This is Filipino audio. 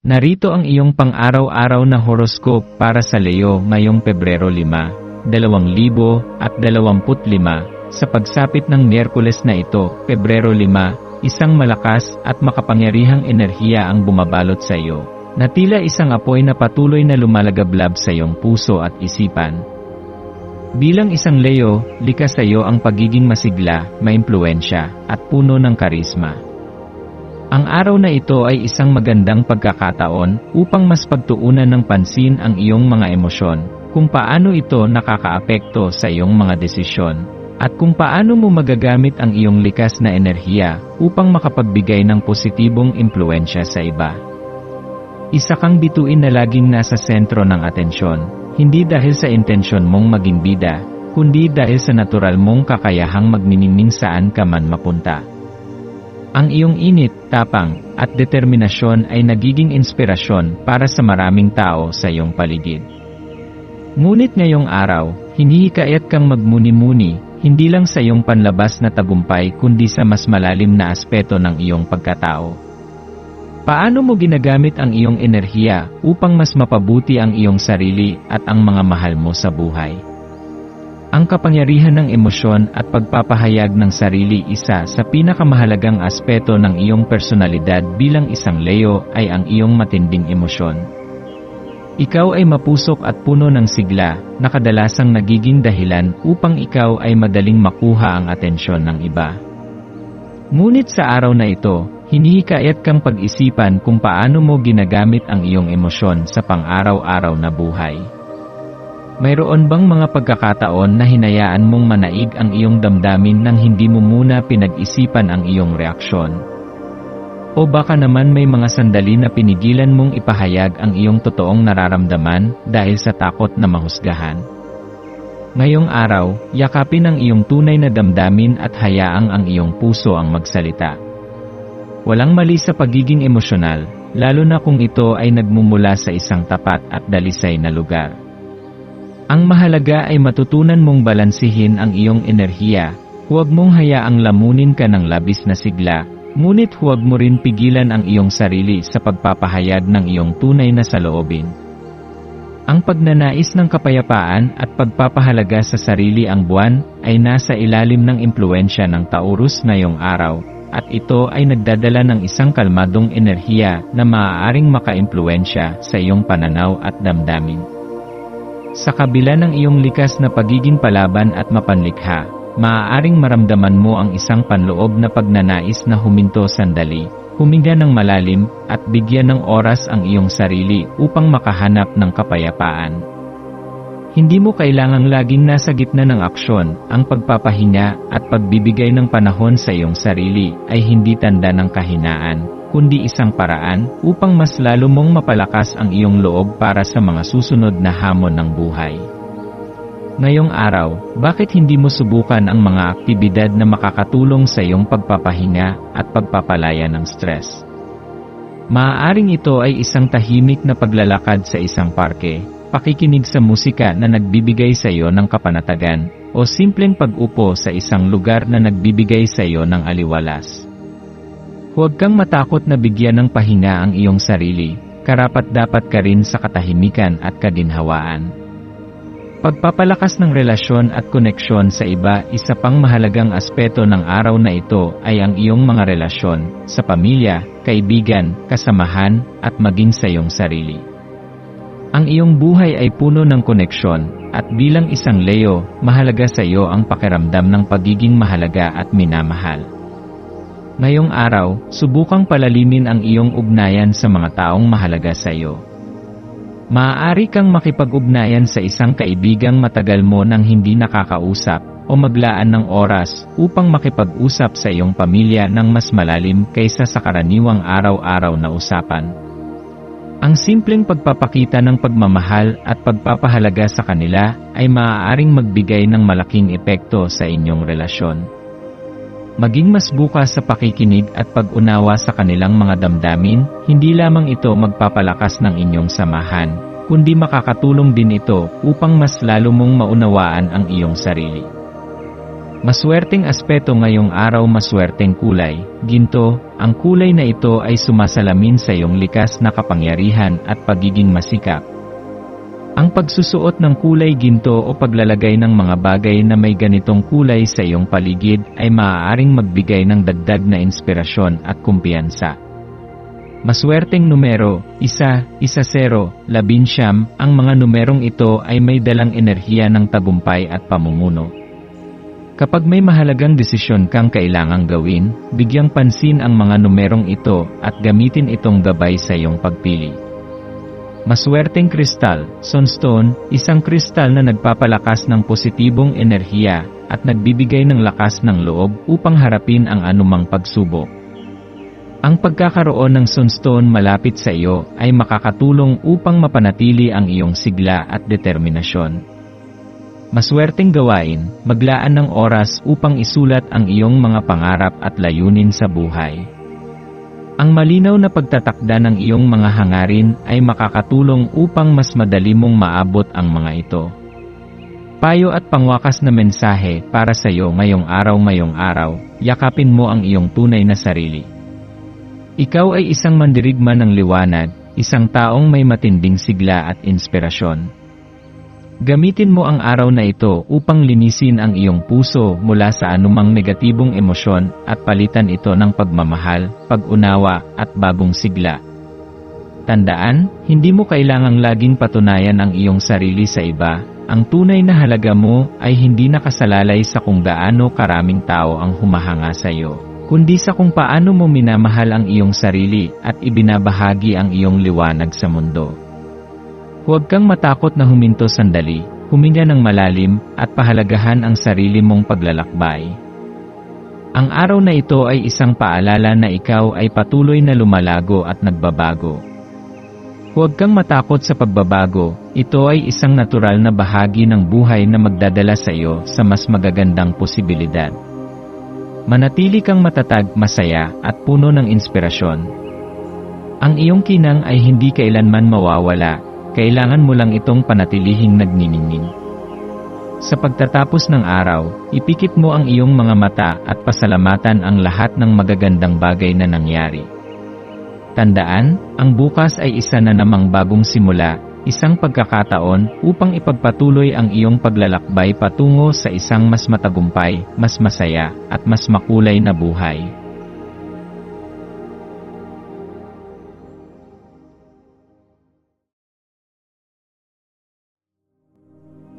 Narito ang iyong pang-araw-araw na horoscope para sa Leo ngayong Pebrero 5, 2025, sa pagsapit ng Miyerkules na ito, Pebrero 5, isang malakas at makapangyarihang enerhiya ang bumabalot sa iyo, na tila isang apoy na patuloy na lumalagablab sa iyong puso at isipan. Bilang isang Leo, likas sa iyo ang pagiging masigla, maimpluensya, at puno ng karisma. Ang araw na ito ay isang magandang pagkakataon upang mas pagtuunan ng pansin ang iyong mga emosyon, kung paano ito nakakaapekto sa iyong mga desisyon, at kung paano mo magagamit ang iyong likas na enerhiya upang makapagbigay ng positibong impluensya sa iba. Isa kang bituin na laging nasa sentro ng atensyon, hindi dahil sa intensyon mong maging bida, kundi dahil sa natural mong kakayahang magniningning ka man mapunta. Ang iyong init, tapang, at determinasyon ay nagiging inspirasyon para sa maraming tao sa iyong paligid. Ngunit ngayong araw, hinihikayat kang magmuni-muni, hindi lang sa iyong panlabas na tagumpay kundi sa mas malalim na aspeto ng iyong pagkatao. Paano mo ginagamit ang iyong enerhiya upang mas mapabuti ang iyong sarili at ang mga mahal mo sa buhay? Ang kapangyarihan ng emosyon at pagpapahayag ng sarili isa sa pinakamahalagang aspeto ng iyong personalidad bilang isang Leo ay ang iyong matinding emosyon. Ikaw ay mapusok at puno ng sigla na kadalasang nagiging dahilan upang ikaw ay madaling makuha ang atensyon ng iba. Ngunit sa araw na ito, hinihikayat kang pag-isipan kung paano mo ginagamit ang iyong emosyon sa pang-araw-araw na buhay. Mayroon bang mga pagkakataon na hinayaan mong manaig ang iyong damdamin nang hindi mo muna pinag-isipan ang iyong reaksyon? O baka naman may mga sandali na pinigilan mong ipahayag ang iyong totoong nararamdaman dahil sa takot na mahusgahan? Ngayong araw, yakapin ang iyong tunay na damdamin at hayaang ang iyong puso ang magsalita. Walang mali sa pagiging emosyonal, lalo na kung ito ay nagmumula sa isang tapat at dalisay na lugar. Ang mahalaga ay matutunan mong balansihin ang iyong enerhiya, huwag mong hayaang lamunin ka ng labis na sigla, ngunit huwag mo rin pigilan ang iyong sarili sa pagpapahayag ng iyong tunay na saloobin. Ang pagnanais ng kapayapaan at pagpapahalaga sa sarili ang buwan ay nasa ilalim ng impluensya ng Taurus ngayong araw, at ito ay nagdadala ng isang kalmadong enerhiya na maaaring makaimpluensya sa iyong pananaw at damdamin. Sa kabila ng iyong likas na pagiging palaban at mapanlikha, maaaring maramdaman mo ang isang panloob na pagnanais na huminto sandali, huminga ng malalim, at bigyan ng oras ang iyong sarili upang makahanap ng kapayapaan. Hindi mo kailangang laging nasa gitna ng aksyon, ang pagpapahinga at pagbibigay ng panahon sa iyong sarili ay hindi tanda ng kahinaan, kundi isang paraan upang mas lalo mong mapalakas ang iyong loob para sa mga susunod na hamon ng buhay. Ngayong araw, bakit hindi mo subukan ang mga aktibidad na makakatulong sa iyong pagpapahinga at pagpapalaya ng stress? Maaaring ito ay isang tahimik na paglalakad sa isang parke, pakikinig sa musika na nagbibigay sa iyo ng kapanatagan, o simpleng pag-upo sa isang lugar na nagbibigay sa iyo ng aliwalas. Huwag kang matakot na bigyan ng pahinga ang iyong sarili, karapat dapat ka rin sa katahimikan at kadinhawaan. Pagpapalakas ng relasyon at koneksyon sa iba isa pang mahalagang aspeto ng araw na ito ay ang iyong mga relasyon, sa pamilya, kaibigan, kasamahan, at maging sa iyong sarili. Ang iyong buhay ay puno ng koneksyon, at bilang isang Leo, mahalaga sa iyo ang pakiramdam ng pagiging mahalaga at minamahal. Ngayong araw, subukang palalimin ang iyong ugnayan sa mga taong mahalaga sa iyo. Maaari kang makipag-ugnayan sa isang kaibigang matagal mo nang hindi nakakausap, o maglaan ng oras upang makipag-usap sa iyong pamilya ng mas malalim kaysa sa karaniwang araw-araw na usapan. Ang simpleng pagpapakita ng pagmamahal at pagpapahalaga sa kanila ay maaaring magbigay ng malaking epekto sa inyong relasyon. Maging mas bukas sa pakikinig at pag-unawa sa kanilang mga damdamin, hindi lamang ito magpapalakas ng inyong samahan, kundi makakatulong din ito upang mas lalo mong maunawaan ang iyong sarili. Maswerteng aspeto ngayong araw maswerteng kulay, ginto, ang kulay na ito ay sumasalamin sa iyong likas na kapangyarihan at pagiging masikap. Ang pagsusuot ng kulay ginto o paglalagay ng mga bagay na may ganitong kulay sa iyong paligid ay maaaring magbigay ng dagdag na inspirasyon at kumpiyansa. Maswerteng numero, isa, isa zero, labinsyam, ang mga numerong ito ay may dalang enerhiya ng tagumpay at pamumuno. Kapag may mahalagang desisyon kang kailangang gawin, bigyang pansin ang mga numerong ito at gamitin itong gabay sa iyong pagpili. Maswerteng kristal, sunstone, isang kristal na nagpapalakas ng positibong enerhiya at nagbibigay ng lakas ng loob upang harapin ang anumang pagsubok. Ang pagkakaroon ng sunstone malapit sa iyo ay makakatulong upang mapanatili ang iyong sigla at determinasyon. Maswerteng gawain, maglaan ng oras upang isulat ang iyong mga pangarap at layunin sa buhay. Ang malinaw na pagtatakda ng iyong mga hangarin ay makakatulong upang mas madali mong maabot ang mga ito. Payo at pangwakas na mensahe para sa iyo ngayong araw ngayong araw, yakapin mo ang iyong tunay na sarili. Ikaw ay isang mandirigma ng liwanag, isang taong may matinding sigla at inspirasyon. Gamitin mo ang araw na ito upang linisin ang iyong puso mula sa anumang negatibong emosyon at palitan ito ng pagmamahal, pag-unawa at bagong sigla. Tandaan, hindi mo kailangang laging patunayan ang iyong sarili sa iba. Ang tunay na halaga mo ay hindi nakasalalay sa kung gaano karaming tao ang humahanga sa iyo, kundi sa kung paano mo minamahal ang iyong sarili at ibinabahagi ang iyong liwanag sa mundo. Huwag kang matakot na huminto sandali, huminga ng malalim, at pahalagahan ang sarili mong paglalakbay. Ang araw na ito ay isang paalala na ikaw ay patuloy na lumalago at nagbabago. Huwag kang matakot sa pagbabago, ito ay isang natural na bahagi ng buhay na magdadala sa iyo sa mas magagandang posibilidad. Manatili kang matatag, masaya, at puno ng inspirasyon. Ang iyong kinang ay hindi kailanman mawawala, kailangan mo lang itong panatilihing nagniningning. Sa pagtatapos ng araw, ipikit mo ang iyong mga mata at pasalamatan ang lahat ng magagandang bagay na nangyari. Tandaan, ang bukas ay isa na namang bagong simula, isang pagkakataon upang ipagpatuloy ang iyong paglalakbay patungo sa isang mas matagumpay, mas masaya, at mas makulay na buhay.